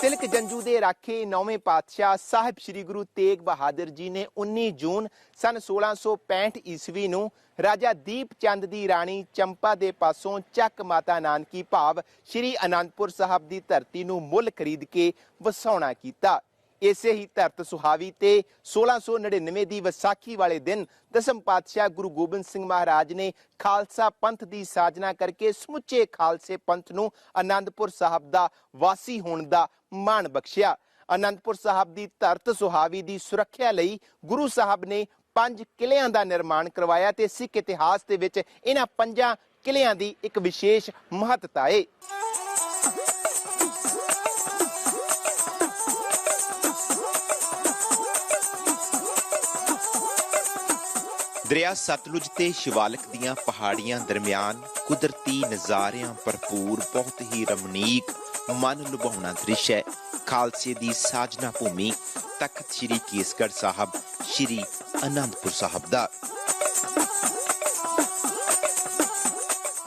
ਤਿਲਕ ਜੰਜੂ ਦੇ ਰਾਖੇ ਨੌਵੇਂ ਪਾਤਸ਼ਾਹ ਸਾਹਿਬ ਸ੍ਰੀ ਗੁਰੂ ਤੇਗ ਬਹਾਦਰ ਜੀ ਨੇ 19 ਜੂਨ ਸਨ 1665 ਈਸਵੀ ਨੂੰ ਰਾਜਾ ਦੀਪ ਚੰਦ ਦੀ ਰਾਣੀ ਚੰਪਾ ਦੇ ਪਾਸੋਂ ਚੱਕ ਮਾਤਾ ਨਾਨਕੀ ਭਾਵ ਸ੍ਰੀ ਅਨੰਦਪੁਰ ਸਾਹਿਬ ਦੀ ਧਰਤੀ ਨੂੰ ਮੁੱਲ ਖਰੀਦ ਕੇ ਵਸਾਉਣਾ ਕੀਤਾ ਇਸੇ ਹੀ ਧਰਤ ਸੁਹਾਵੀ ਤੇ 1699 ਦੀ ਵਿਸਾਖੀ ਵਾਲੇ ਦਿਨ ਦਸਮ ਪਾਤਸ਼ਾਹ ਗੁਰੂ ਗੋਬਿੰਦ ਸਿੰਘ ਮਹਾਰਾਜ ਨੇ ਖਾਲਸਾ ਪੰਥ ਦੀ ਸਾਜਨਾ ਕਰਕੇ ਸਮੁੱਚੇ ਖਾਲਸੇ ਪੰਥ ਨੂੰ ਆਨੰਦਪੁਰ ਸਾਹਿਬ ਦਾ ਵਾਸੀ ਹੋਣ ਦਾ ਮਾਣ ਬਖਸ਼ਿਆ। ਆਨੰਦਪੁਰ ਸਾਹਿਬ ਦੀ ਧਰਤ ਸੁਹਾਵੀ ਦੀ ਸੁਰੱਖਿਆ ਲਈ ਗੁਰੂ ਸਾਹਿਬ ਨੇ ਪੰਜ ਕਿਲਿਆਂ ਦਾ ਨਿਰਮਾਣ ਕਰਵਾਇਆ ਤੇ ਸਿੱਖ ਇਤਿਹਾਸ ਦੇ ਵਿੱਚ ਇਹਨਾਂ ਪੰਜਾਂ ਕਿਲਿਆਂ ਦੀ ਇੱਕ ਵਿਸ਼ੇਸ਼ ਮਹੱਤਤਾ ਹੈ ਦਰਿਆ ਸਤਲੁਜ ਤੇ ਸ਼ਿਵਾਲਕ ਦੀਆਂ ਪਹਾੜੀਆਂ ਦਰਮਿਆਨ ਕੁਦਰਤੀ ਨਜ਼ਾਰਿਆਂ ਭਰਪੂਰ, ਬਹੁਤ ਹੀ ਰਮਣੀਕ, ਮਨ ਲੁਭਾਉਣਾ ਦ੍ਰਿਸ਼ ਹੈ। ਖਾਲਸੇ ਦੀ ਸਾਜਨਾ ਭੂਮੀ, ਤਖਤ ਸ੍ਰੀ ਕੇਸਗੜ੍ਹ ਸਾਹਿਬ, ਸ੍ਰੀ ਅਨੰਦਪੁਰ ਸਾਹਿਬ ਦਾ।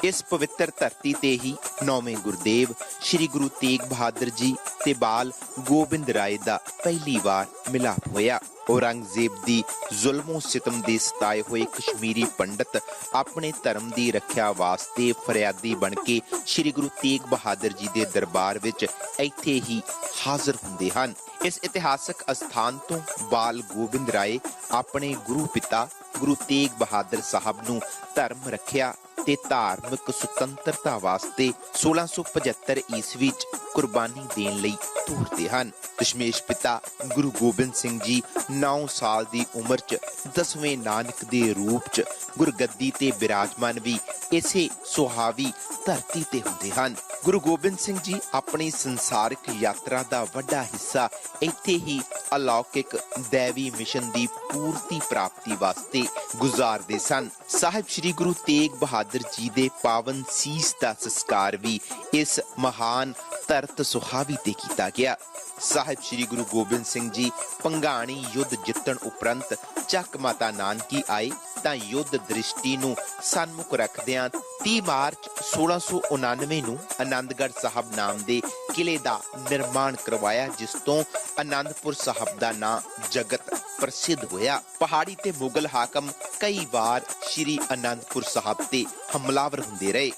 ਇਸ ਪਵਿੱਤਰ ਧਰਤੀ ਤੇ ਹੀ ਨੌਵੇਂ ਗੁਰਦੇਵ, ਸ੍ਰੀ ਗੁਰੂ ਤੇਗ ਬਹਾਦਰ ਜੀ ਤੇ ਬਾਲ ਗੋਬਿੰਦ ਰਾਏ ਦਾ ਪਹਿਲੀ ਵਾਰ ਮਿਲਾਪ ਹੋਇਆ। ਔਰੰਗਜ਼ੇਬ ਦੀ ਜ਼ੁਲਮੋਂ ਸਿਤਮ ਦੇ ਸਤਾਏ ਹੋਏ ਕਸ਼ਮੀਰੀ ਪੰਡਤ ਆਪਣੇ ਧਰਮ ਦੀ ਰੱਖਿਆ ਵਾਸਤੇ ਫਰਿਆਦੀ ਬਣ ਕੇ ਸ੍ਰੀ ਗੁਰੂ ਤੇਗ ਬਹਾਦਰ ਜੀ ਦੇ ਦਰਬਾਰ ਵਿੱਚ ਇੱਥੇ ਹੀ ਹਾਜ਼ਰ ਹੁੰਦੇ ਹਨ। ਇਸ ਇਤਿਹਾਸਕ ਅਸਥਾਨ ਤੋਂ ਬਾਲ ਗੋਬਿੰਦ ਰਾਏ ਆਪਣੇ ਗੁਰੂ ਪਿਤਾ ਗੁਰੂ ਤੇਗ ਬਹਾਦਰ ਸਾਹਿਬ ਨੂੰ ਧਰਮ ਰੱਖਿਆ ਤੇ ਧਾਰਮਿਕ ਸੁਤੰਤਰਤਾ ਵਾਸਤੇ 1675 ਈਸਵੀ ਚ ਕੁਰਬਾਨੀ ਦੇਣ ਲਈ ਤੁਰਦੇ ਹਨ। ਦਸ਼ਮੇਸ਼ ਪਿਤਾ ਗੁਰੂ ਗੋਬਿੰਦ ਸਿੰਘ ਜੀ 9 ਸਾਲ ਦੀ ਉਮਰ ਚ ਦਸਵੇਂ ਨਾਨਕ ਦੇ ਰੂਪ ਚ ਗੁਰਗੱਦੀ ਤੇ ਬਿਰਾਜਮਾਨ ਵੀ ਇਸੇ ਸੁਹਾਵੀ ਧਰਤੀ ਤੇ ਹੁੰਦੇ ਹਨ। ਗੁਰੂ ਗੋਬਿੰਦ ਸਿੰਘ ਜੀ ਆਪਣੀ ਸੰਸਾਰਿਕ ਯਾਤਰਾ ਦਾ ਵੱਡਾ ਹਿੱਸਾ ਇੱਥੇ ਹੀ ਅਲੌਕਿਕ ਦੇਵੀ ਮਿਸ਼ਨ ਦੀ ਪੂਰਤੀ ਪ੍ਰਾਪਤੀ ਵਾਸਤੇ ਗੁਜ਼ਾਰਦੇ ਸਨ। ਸਾਹਿਬ ਸ੍ਰੀ ਗੁਰੂ ਤੇਗ ਬਹਾਦਰ ਜੀ ਦੇ ਪਾਵਨ ਸੀਸ ਦਾ ਸੰਸਕਾਰ ਵੀ ਇਸ ਮਹਾਨ ਧਰਤ ਸੁਹਾਵੀ ਤੇ ਕੀਤਾ ਗਿਆ। ਸਾਹਿਬ ਸ੍ਰੀ ਗੁਰੂ ਗੋਬਿੰਦ ਸਿੰਘ ਜੀ ਪੰਗਾਣੀ ਯੁੱਧ ਜਿੱਤਣ ਉਪਰੰਤ ਚੱਕ ਮਾਤਾ ਨਾਨਕੀ ਆਏ ਤਾਂ ਯੁੱਧ ਦ੍ਰਿਸ਼ਟੀ ਨੂੰ ਸਨਮੁਖ ਰੱਖਦਿਆਂ 30 ਮਾਰਚ 1699 ਨੂੰ ਆਨੰਦਗੜ੍ਹ ਸਾਹਿਬ ਨਾਮ ਦੇ ਕਿਲੇ ਦਾ ਨਿਰਮਾਣ ਕਰਵਾਇਆ, ਜਿਸ ਤੋਂ ਆਨੰਦਪੁਰ ਸਾਹਿਬ ਦਾ ਨਾਂ ਜਗਤ ਪ੍ਰਸਿੱਧ ਹੋਇਆ। ਪਹਾੜੀ ਤੇ ਮੁਗਲ ਹਾਕਮ ਕਈ ਵਾਰ ਸ੍ਰੀ ਆਨੰਦਪੁਰ ਸਾਹਿਬ ਤੇ ਹਮਲਾਵਰ ਹੁੰਦੇ ਰਹੇ।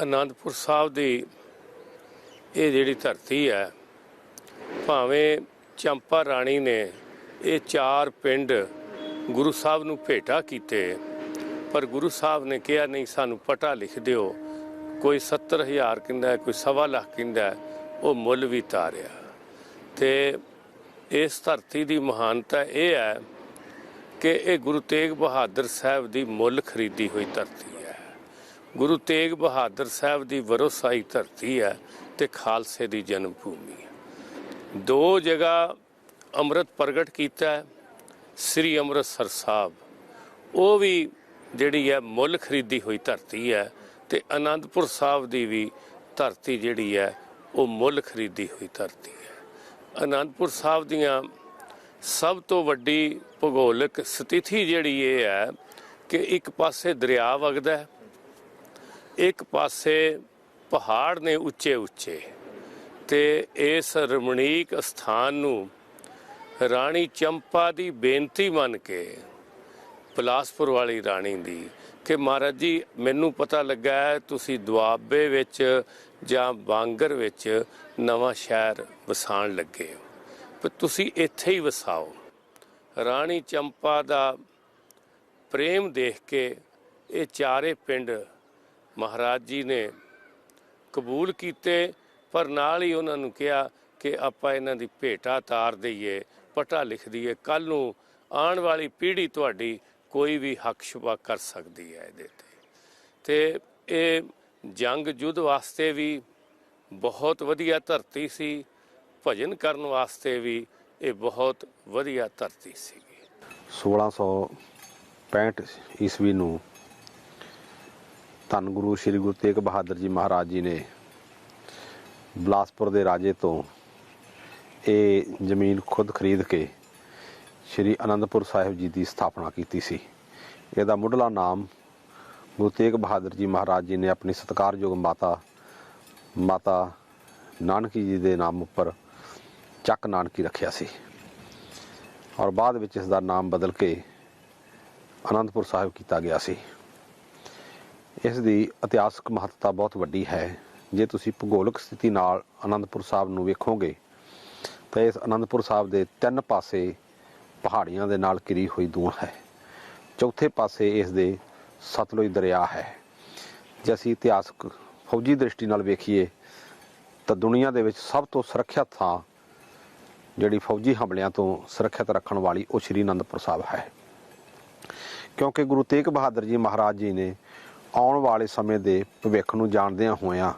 ਆਨੰਦਪੁਰ ਸਾਹਿਬ ਦੀ ਇਹ ਜਿਹੜੀ ਧਰਤੀ ਹੈ, ਭਾਵੇਂ ਚੰਪਾ ਰਾਣੀ ਨੇ ਇਹ ਚਾਰ ਪਿੰਡ ਗੁਰੂ ਸਾਹਿਬ ਨੂੰ ਭੇਟਾ ਕੀਤੇ ਪਰ ਗੁਰੂ ਸਾਹਿਬ ਨੇ ਕਿਹਾ, ਨਹੀਂ, ਸਾਨੂੰ ਪਟਾ ਲਿਖ ਦਿਓ। ਕੋਈ 70000 ਕਹਿੰਦਾ ਕੋਈ ਸਵਾ ਲੱਖ ਕਹਿੰਦਾ ਉਹ ਮੁੱਲ ਵੀ ਤਾਰਿਆ। ਤੇ ਇਸ ਧਰਤੀ ਦੀ ਮਹਾਨਤਾ ਇਹ ਹੈ ਕਿ ਇਹ ਗੁਰੂ ਤੇਗ ਬਹਾਦਰ ਸਾਹਿਬ ਦੀ ਮੁੱਲ ਖਰੀਦੀ ਹੋਈ ਧਰਤੀ ਹੈ। ਗੁਰੂ ਤੇਗ ਬਹਾਦਰ ਸਾਹਿਬ ਦੀ ਵਰੋਸਾਈ ਧਰਤੀ ਹੈ ਤੇ ਖਾਲਸੇ ਦੀ ਜਨਮ ਭੂਮੀ ਹੈ। ਦੋ ਜਗ੍ਹਾ ਅੰਮ੍ਰਿਤ ਪ੍ਰਗਟ ਕੀਤਾ ਸ੍ਰੀ ਅੰਮ੍ਰਿਤਸਰ ਸਾਹਿਬ। ਉਹ ਵੀ ਜਿਹੜੀ ਹੈ ਮੁੱਲ ਖਰੀਦੀ ਹੋਈ ਧਰਤੀ ਹੈ ਤੇ ਆਨੰਦਪੁਰ ਸਾਹਿਬ ਦੀ ਵੀ ਧਰਤੀ ਜਿਹੜੀ ਹੈ, ਉਹ ਮੁੱਲ ਖਰੀਦੀ ਹੋਈ ਧਰਤੀ ਹੈ। ਆਨੰਦਪੁਰ ਸਾਹਿਬ ਦੀਆਂ ਸਭ ਤੋਂ ਵੱਡੀ ਭੂਗੋਲਿਕ ਸਥਿਤੀ ਜਿਹੜੀ ਇਹ ਹੈ ਕਿ ਇੱਕ ਪਾਸੇ ਦਰਿਆ ਵਗਦਾ ਹੈ, ਇੱਕ ਪਾਸੇ ਪਹਾੜ ਨੇ ਉੱਚੇ ਉੱਚੇ ਤੇ ਇਸ ਰਮਣੀਕ ਸਥਾਨ ਨੂੰ ਰਾਣੀ ਚੰਪਾ ਦੀ ਬੇਨਤੀ ਮੰਨ ਕੇ ਪਲਾਸਪੁਰ ਵਾਲੀ ਰਾਣੀ ਦੀ ਕਿ ਮਹਾਰਾਜ ਜੀ, ਮੈਨੂੰ ਪਤਾ ਲੱਗਾ ਹੈ ਤੁਸੀਂ ਦੁਆਬੇ ਵਿੱਚ ਜਾਂ ਬਾਂਗਰ ਵਿੱਚ ਨਵਾਂ ਸ਼ਹਿਰ ਵਸਾਉਣ ਲੱਗੇ ਹੋ। ਪਰ ਤੁਸੀਂ ਇੱਥੇ ਹੀ ਵਸਾਓ। ਰਾਣੀ ਚੰਪਾ ਦਾ ਪ੍ਰੇਮ ਦੇਖ ਕੇ ਇਹ ਚਾਰੇ ਪਿੰਡ ਮਹਾਰਾਜ ਜੀ ਨੇ ਕਬੂਲ ਕੀਤੇ, ਪਰ ਨਾਲ ਹੀ ਉਹਨਾਂ ਨੂੰ ਕਿਹਾ ਕਿ ਆਪਾਂ ਇਹਨਾਂ ਦੀ ਭੇਟਾ ਤਾਰ ਦਈਏ, ਪਟਾ ਲਿਖ ਦਈਏ ਕੱਲ ਨੂੰ ਆਉਣ ਵਾਲੀ ਪੀੜ੍ਹੀ ਤੁਹਾਡੀ ਕੋਈ ਵੀ ਹੱਕ ਸ਼ੁਬਾ ਕਰ ਸਕਦੀ ਹੈ ਇਹਦੇ ਤੇ। ਤੇ ਇਹ ਜੰਗ ਯੁੱਧ ਵਾਸਤੇ ਵੀ ਬਹੁਤ ਵਧੀਆ ਧਰਤੀ ਸੀ। ਭਜਨ ਕਰਨ ਵਾਸਤੇ ਵੀ ਇਹ ਬਹੁਤ ਵਧੀਆ ਧਰਤੀ ਸੀਗੀ। 1665 ਈਸਵੀ ਨੂੰ ਧੰਨ ਗੁਰੂ ਸ੍ਰੀ ਗੁਰੂ ਤੇਗ ਬਹਾਦਰ ਜੀ ਮਹਾਰਾਜ ਜੀ ਨੇ ਬਲਾਸਪੁਰ ਦੇ ਰਾਜੇ ਤੋਂ ਇਹ ਜ਼ਮੀਨ ਖੁਦ ਖਰੀਦ ਕੇ ਸ੍ਰੀ ਅਨੰਦਪੁਰ ਸਾਹਿਬ ਜੀ ਦੀ ਸਥਾਪਨਾ ਕੀਤੀ ਸੀ। ਇਹਦਾ ਮੁੱਢਲਾ ਨਾਮ ਗੁਰੂ ਤੇਗ ਬਹਾਦਰ ਜੀ ਮਹਾਰਾਜ ਜੀ ਨੇ ਆਪਣੀ ਸਤਿਕਾਰਯੋਗ ਮਾਤਾ ਮਾਤਾ ਨਾਨਕੀ ਜੀ ਦੇ ਨਾਮ ਉੱਪਰ ਚੱਕ ਨਾਨਕੀ ਰੱਖਿਆ ਸੀ। ਔਰ ਬਾਅਦ ਵਿੱਚ ਇਸ ਦਾ ਨਾਮ ਬਦਲ ਕੇ ਅਨੰਦਪੁਰ ਸਾਹਿਬ ਕੀਤਾ ਗਿਆ ਸੀ। ਇਸ ਦੀ ਇਤਿਹਾਸਕ ਮਹੱਤਤਾ ਬਹੁਤ ਵੱਡੀ ਹੈ। ਜੇ ਤੁਸੀਂ ਭੂਗੋਲਿਕ ਸਥਿਤੀ ਨਾਲ ਅਨੰਦਪੁਰ ਸਾਹਿਬ ਨੂੰ ਵੇਖੋਗੇ, ਤਾਂ ਇਸ ਅਨੰਦਪੁਰ ਸਾਹਿਬ ਦੇ ਤਿੰਨ ਪਾਸੇ ਪਹਾੜੀਆਂ ਦੇ ਨਾਲ ਘਿਰੀ ਹੋਈ ਦੂਣ ਹੈ। ਚੌਥੇ ਪਾਸੇ ਇਸ ਦੇ ਸਤਲੁਜ ਦਰਿਆ ਹੈ। ਜੇ ਅਸੀਂ ਇਤਿਹਾਸਕ ਫੌਜੀ ਦ੍ਰਿਸ਼ਟੀ ਨਾਲ ਵੇਖੀਏ, ਤਾਂ ਦੁਨੀਆ ਦੇ ਵਿੱਚ ਸਭ ਤੋਂ ਸੁਰੱਖਿਅਤ ਥਾਂ ਜਿਹੜੀ ਫੌਜੀ ਹਮਲਿਆਂ ਤੋਂ ਸੁਰੱਖਿਅਤ ਰੱਖਣ ਵਾਲੀ ਉਹ ਸ਼੍ਰੀ ਅਨੰਦਪੁਰ ਸਾਹਿਬ ਹੈ। ਕਿਉਂਕਿ ਗੁਰੂ ਤੇਗ ਬਹਾਦਰ ਜੀ ਮਹਾਰਾਜ ਜੀ ਨੇ ਆਉਣ ਵਾਲੇ ਸਮੇਂ ਦੇ ਭਵਿੱਖ ਨੂੰ ਜਾਣਦਿਆਂ ਹੋਇਆਂ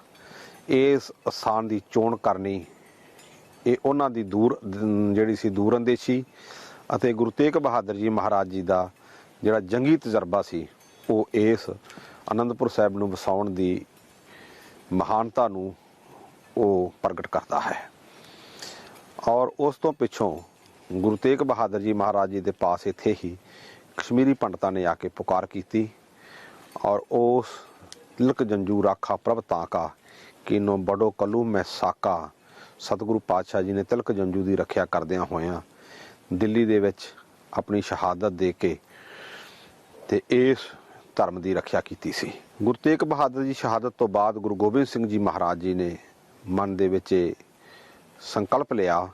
ਇਸ ਸਥਾਨ ਦੀ ਚੋਣ ਕਰਨੀ, ਇਹ ਉਹਨਾਂ ਦੀ ਦੂਰ ਜਿਹੜੀ ਸੀ ਦੂਰ ਅੰਦੇਸ਼ੀ ਅਤੇ ਗੁਰੂ ਤੇਗ ਬਹਾਦਰ ਜੀ ਮਹਾਰਾਜ ਜੀ ਦਾ ਜਿਹੜਾ ਜੰਗੀ ਤਜਰਬਾ ਸੀ, ਉਹ ਇਸ ਆਨੰਦਪੁਰ ਸਾਹਿਬ ਨੂੰ ਵਸਾਉਣ ਦੀ ਮਹਾਨਤਾ ਨੂੰ ਉਹ ਪ੍ਰਗਟ ਕਰਦਾ ਹੈ। ਔਰ ਉਸ ਤੋਂ ਪਿੱਛੋਂ ਗੁਰੂ ਤੇਗ ਬਹਾਦਰ ਜੀ ਮਹਾਰਾਜ ਜੀ ਦੇ ਪਾਸ ਇੱਥੇ ਹੀ ਕਸ਼ਮੀਰੀ ਪੰਡਤਾਂ ਨੇ ਆ ਕੇ ਪੁਕਾਰ ਕੀਤੀ ਔਰ ਉਸ ਤਿਲਕ ਜੰਜੂ ਰਾਖਾ ਪ੍ਰਭ ਤਾਕਾ ਕੀਨੋ ਬੜੋ ਕਲੂ ਮੈਂ ਸਾਕਾ। ਸਤਿਗੁਰੂ ਪਾਤਸ਼ਾਹ ਜੀ ਨੇ ਤਿਲਕ ਜੰਜੂ ਦੀ ਰੱਖਿਆ ਕਰਦਿਆਂ ਹੋਇਆਂ ਦਿੱਲੀ ਦੇ ਵਿੱਚ ਆਪਣੀ ਸ਼ਹਾਦਤ ਦੇ ਕੇ ਤੇ ਇਸ ਧਰਮ ਦੀ ਰੱਖਿਆ ਕੀਤੀ ਸੀ। ਗੁਰੂ ਤੇਗ ਬਹਾਦਰ ਜੀ ਸ਼ਹਾਦਤ ਤੋਂ ਬਾਅਦ ਗੁਰੂ ਗੋਬਿੰਦ ਸਿੰਘ ਜੀ ਮਹਾਰਾਜ ਜੀ ਨੇ ਮਨ ਦੇ ਵਿੱਚ ਇਹ ਸੰਕਲਪ ਲਿਆ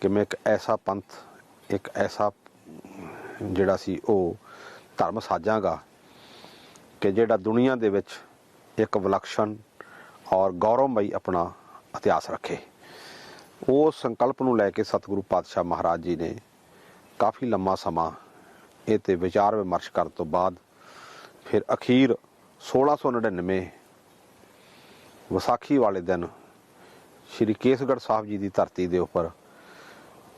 ਕਿ ਮੈਂ ਇੱਕ ਐਸਾ ਪੰਥ, ਇੱਕ ਐਸਾ ਜਿਹੜਾ ਸੀ ਉਹ ਧਰਮ ਸਾਜਾਂਗਾ ਕਿ ਜਿਹੜਾ ਦੁਨੀਆ ਦੇ ਵਿੱਚ ਇੱਕ ਵਿਲੱਖਣ ਔਰ ਗੌਰਵਮਈ ਆਪਣਾ ਇਤਿਹਾਸ ਰੱਖੇ। ਉਸ ਸੰਕਲਪ ਨੂੰ ਲੈ ਕੇ ਸਤਿਗੁਰੂ ਪਾਤਸ਼ਾਹ ਮਹਾਰਾਜ ਜੀ ਨੇ ਕਾਫੀ ਲੰਮਾ ਸਮਾਂ ਇਹ ਤੇ ਵਿਚਾਰ ਵਿਮਰਸ਼ ਕਰਨ ਤੋਂ ਬਾਅਦ ਫਿਰ ਅਖੀਰ 1699 ਵਿਸਾਖੀ ਵਾਲੇ ਦਿਨ ਸ਼੍ਰੀ ਕੇਸਗੜ੍ਹ ਸਾਹਿਬ ਜੀ ਦੀ ਧਰਤੀ ਦੇ ਉੱਪਰ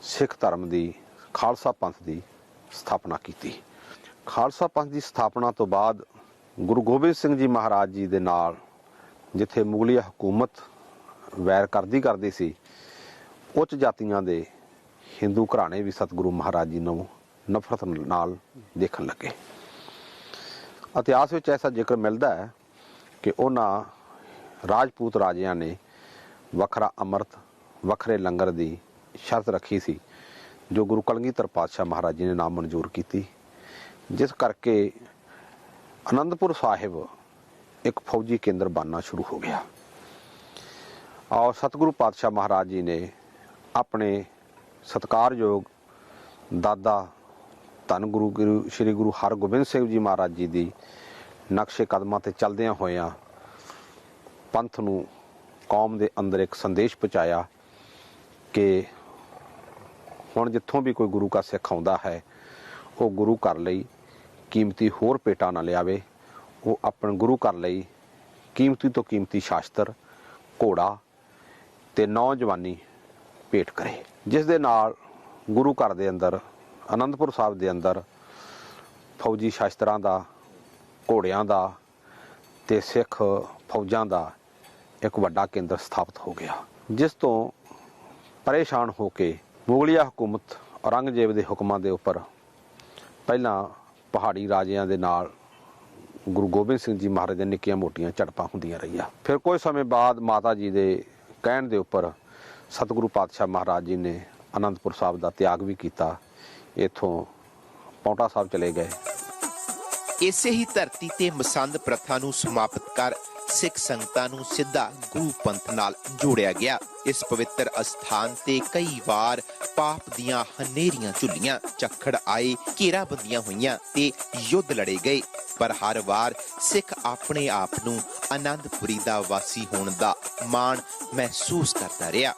ਸਿੱਖ ਧਰਮ ਦੀ ਖਾਲਸਾ ਪੰਥ ਦੀ ਸਥਾਪਨਾ ਕੀਤੀ। ਖਾਲਸਾ ਪੰਥ ਦੀ ਸਥਾਪਨਾ ਤੋਂ ਬਾਅਦ ਗੁਰੂ ਗੋਬਿੰਦ ਸਿੰਘ ਜੀ ਮਹਾਰਾਜ ਜੀ ਦੇ ਨਾਲ ਜਿੱਥੇ ਮੁਗਲਿਆ ਹਕੂਮਤ ਵੈਰ ਕਰਦੀ ਕਰਦੀ ਸੀ ਉੱਚ ਜਾਤੀਆਂ ਦੇ ਹਿੰਦੂ ਘਰਾਣੇ ਵੀ ਸਤਿਗੁਰੂ ਮਹਾਰਾਜ ਜੀ ਨੂੰ ਨਫ਼ਰਤ ਨਾਲ ਦੇਖਣ ਲੱਗੇ। ਇਤਿਹਾਸ ਵਿੱਚ ਐਸਾ ਜ਼ਿਕਰ ਮਿਲਦਾ ਹੈ ਕਿ ਉਹਨਾਂ ਰਾਜਪੂਤ ਰਾਜਿਆਂ ਨੇ ਵੱਖਰਾ ਅੰਮ੍ਰਿਤ, ਵੱਖਰੇ ਲੰਗਰ ਦੀ ਸ਼ਰਤ ਰੱਖੀ ਸੀ, ਜੋ ਗੁਰੂ ਕਲਗੀਧਰ ਪਾਤਸ਼ਾਹ ਮਹਾਰਾਜ ਜੀ ਨੇ ਨਾਮ ਮਨਜ਼ੂਰ ਕੀਤੀ। ਜਿਸ ਕਰਕੇ ਅਨੰਦਪੁਰ ਸਾਹਿਬ ਇੱਕ ਫੌਜੀ ਕੇਂਦਰ ਬਣਨਾ ਸ਼ੁਰੂ ਹੋ ਗਿਆ। ਔਰ ਸਤਿਗੁਰੂ ਪਾਤਸ਼ਾਹ ਮਹਾਰਾਜ ਜੀ ਨੇ ਆਪਣੇ ਸਤਕਾਰਯੋਗ ਦਾਦਾ ਧੰਨ ਗੁਰੂ ਗੁਰੂ, ਸ੍ਰੀ ਗੁਰੂ ਹਰਗੋਬਿੰਦ ਸਿੰਘ ਜੀ ਮਹਾਰਾਜ ਜੀ ਦੀ ਨਕਸ਼ੇ ਕਦਮਾਂ ਤੇ ਚੱਲਦਿਆਂ ਹੋਇਆਂ ਪੰਥ ਨੂੰ ਕੌਮ ਦੇ ਅੰਦਰ ਇੱਕ ਸੰਦੇਸ਼ ਪਹੁੰਚਾਇਆ ਕਿ ਹੁਣ ਜਿੱਥੋਂ ਵੀ ਕੋਈ ਗੁਰੂ ਕਾ ਸਿੱਖ ਆਉਂਦਾ ਹੈ, ਉਹ ਗੁਰੂ ਘਰ ਲਈ ਕੀਮਤੀ ਹੋਰ ਪੇਟਾ ਨਾ ਲਿਆਵੇ। ਉਹ ਆਪਣੇ ਗੁਰੂ ਘਰ ਲਈ ਕੀਮਤੀ ਤੋਂ ਕੀਮਤੀ ਸ਼ਾਸਤਰ, ਘੋੜਾ ਤੇ ਨੌਜਵਾਨੀ ਭੇਟ ਕਰੇ। ਜਿਸ ਦੇ ਨਾਲ ਗੁਰੂ ਘਰ ਦੇ ਅੰਦਰ, ਅਨੰਦਪੁਰ ਸਾਹਿਬ ਦੇ ਅੰਦਰ, ਫੌਜੀ ਸ਼ਾਸਤਰਾਂ ਦਾ, ਘੋੜਿਆਂ ਦਾ ਤੇ ਸਿੱਖ ਫੌਜਾਂ ਦਾ ਇੱਕ ਵੱਡਾ ਕੇਂਦਰ ਸਥਾਪਿਤ ਹੋ ਗਿਆ। ਜਿਸ ਤੋਂ ਪਰੇਸ਼ਾਨ ਹੋ ਕੇ ਮੁਗਲਿਆ ਹਕੂਮਤ ਔਰੰਗਜ਼ੇਬ ਦੇ ਹੁਕਮਾਂ ਦੇ ਉੱਪਰ ਪਹਿਲਾਂ ਪਹਾੜੀ ਰਾਜਿਆਂ ਦੇ ਨਾਲ ਗੁਰੂ ਗੋਬਿੰਦ ਸਿੰਘ ਜੀ ਮਹਾਰਾਜ ਦੇ ਨਿੱਕੀਆਂ ਮੋਟੀਆਂ ਝੜਪਾਂ ਹੁੰਦੀਆਂ ਰਹੀਆਂ। ਫਿਰ ਕੁਝ ਸਮੇਂ ਬਾਅਦ ਮਾਤਾ ਜੀ ਦੇ ਕਹਿਣ ਦੇ ਉੱਪਰ ਸਤਿਗੁਰੂ ਪਾਤਸ਼ਾਹ ਮਹਾਰਾਜ ਜੀ ਨੇ ਅਨੰਦਪੁਰ ਸਾਹਿਬ ਦਾ ਤਿਆਗ ਵੀ ਕੀਤਾ। ਇਥੋਂ ਪੌਂਟਾ ਸਾਹਿਬ ਚਲੇ ਗਏ। ਇਸੇ ਹੀ ਧਰਤੀ ਤੇ ਮਸੰਦ ਪ੍ਰਥਾ ਨੂੰ ਸਮਾਪਤ ਕਰ ਸਿੱਖ ਸੰਗਤਾਂ ਨੂੰ ਸਿੱਧਾ ਗੁਰੂ ਪੰਥ ਨਾਲ ਜੋੜਿਆ ਗਿਆ। ਇਸ ਪਵਿੱਤਰ ਅਸਥਾਨ ਤੇ ਕਈ ਵਾਰ ਪਾਪ ਦੀਆਂ ਹਨੇਰੀਆਂ ਝੁੱਲੀਆਂ, ਝੱਖੜ ਆਏ ਘੇਰਾਬੰਦੀਆਂ ਹੋਈਆਂ ਤੇ ਯੁੱਧ ਲੜੇ ਗਏ। ਪਰ ਹਰ ਵਾਰ ਸਿੱਖ ਆਪਣੇ ਆਪ ਨੂੰ ਆਨੰਦਪੁਰੀ ਦਾ ਵਾਸੀ ਹੋਣ ਦਾ ਮਾਣ ਮਹਿਸੂਸ ਕਰਦਾ ਰਿਹਾ।